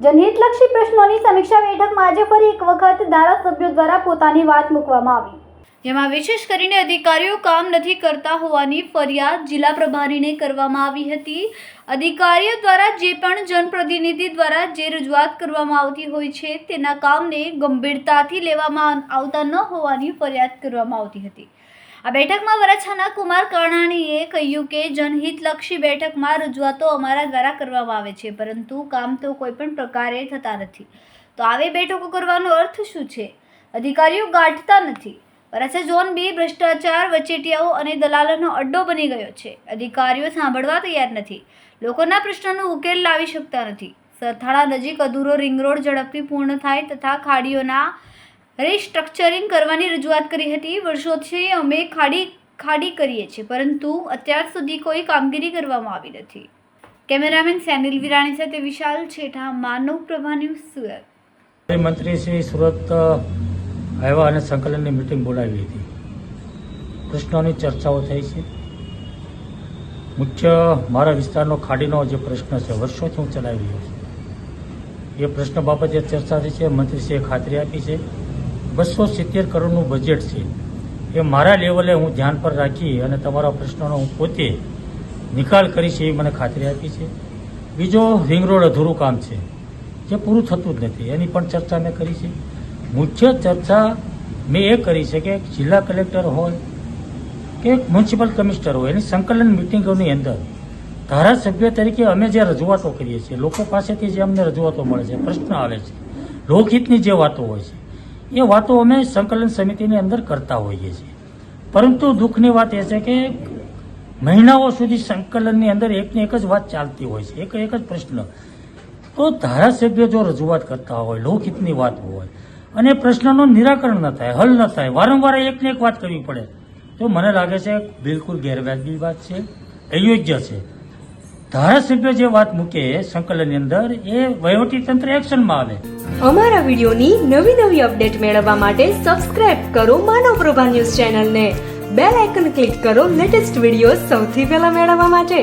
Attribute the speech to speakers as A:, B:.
A: જનહિતલક્ષી પ્રશ્નોની સમીક્ષા બેઠકમાં આજે ફરી એક વખત ધારાસભ્યો દ્વારા પોતાની વાત મૂકવામાં આવી. જેમાં વિશેષ કરીને અધિકારીઓ કામ નથી કરતા હોવાની ફરિયાદ જિલ્લા પ્રભારીને કરવામાં આવી હતી. અધિકારીઓ દ્વારા જે પણ જનપ્રતિનિધિ દ્વારા જે રજૂઆત કરવામાં આવતી હોય છે, તેના કામને ગંભીરતાથી લેવામાં આવતા ન હોવાની ફરિયાદ કરવામાં આવતી હતી. આ બેઠકમાં વરાછાના કુમાર કરણાણીએ કહ્યું કે જનહિતલક્ષી બેઠકમાં રજૂઆતો અમારા દ્વારા કરવામાં આવે છે, પરંતુ કામ તો કોઈ પણ પ્રકારે થતા નથી. તો આવી બેઠકો કરવાનો અર્થ શું છે? અધિકારીઓ ગાંઠતા નથી. વરાછા ઝોન બી ભ્રષ્ટાચાર, વચેટિયાઓ અને દલાલોનો અડ્ડો બની ગયો છે. અધિકારીઓ સાંભળવા તૈયાર નથી. લોકોના પ્રશ્નોનો ઉકેલ લાવી શકતા નથી. સરથાણા નજીક અધૂરો રિંગ રોડ ઝડપથી પૂર્ણ થાય તથા ખાડીઓના રિસ્ટ્રક્ચરિંગ કરવાની રજૂઆત કરી હતી. વર્ષોથી અમે ખાડી ખાડી કરીએ છીએ, પરંતુ અત્યાર સુધી કોઈ કામગીરી કરવામાં આવી નથી. કેમેરામેન સેનિલ વિરાણી સાથે વિશાલ છેઠા, માનવ પ્રભા ન્યૂઝ સુરત.
B: મંત્રી શ્રી સુરત આવ્યા અને સંકલનની મિટિંગ બોલાવી હતી. પ્રશ્નોની ચર્ચાઓ થઈ છે. મુખ્ય મારા વિસ્તારનો ખાડીનો જે પ્રશ્ન છે, વર્ષોથી હું ચલાવી રહ્યો છું. એ પ્રશ્ન બાબતે ચર્ચા થઈ છે મંત્રીશ્રીએ ખાતરી આપી છે. બસો સિત્તેર કરોડનું બજેટ છે. એ મારા લેવલે હું ધ્યાન પર રાખી અને તમારા પ્રશ્નોનો હું પોતે નિકાલ કરીશ એવી મને ખાતરી આપી છે. બીજો રિંગ રોડ અધૂરું કામ છે. જે પૂરું થતું જ નથી. એની પણ ચર્ચા મેં કરી છે. મુખ્ય ચર્ચા મેં એ કરી છે કે જિલ્લા કલેક્ટર હોય કે મ્યુનિસિપલ કમિશનર હોય, એની સંકલન મિટિંગોની અંદર ધારાસભ્ય તરીકે અમે જે રજૂઆતો કરીએ છીએ, લોકો પાસેથી જે અમને રજૂઆતો મળે છે, પ્રશ્ન આવે છે, લોકહિતની જે વાતો હોય છે એ વાતો અમે સંકલન સમિતિની અંદર કરતા હોઈએ છીએ. પરંતુ દુઃખની વાત એ છે કે મહિનાઓ સુધી સંકલનની અંદર એકની એક જ વાત ચાલતી હોય છે. એક એક જ પ્રશ્ન. તો ધારાસભ્ય જો રજૂઆત કરતા હોય લોકહિતની વાત હોય, અને પ્રશ્નનું નિરાકરણ ન થાય, હલ ન થાય, વારંવાર એકને એક વાત કરવી પડે, તો મને લાગે છે બિલકુલ ગેરવાજબી વાત છે, અયોગ્ય છે. ધારાસભ્ય જે વાત મૂકે સંકલનની અંદર, એ વહીવટી તંત્ર એક્શનમાં આવે.
C: અમારા વિડીયોની નવી નવી અપડેટ મેળવવા માટે સબસ્ક્રાઇબ કરો માનવ પ્રભા ન્યૂઝ ચેનલને. બેલ આઇકન ક્લિક કરો લેટેસ્ટ વીડિયો સૌથી પહેલા મેળવવા માટે.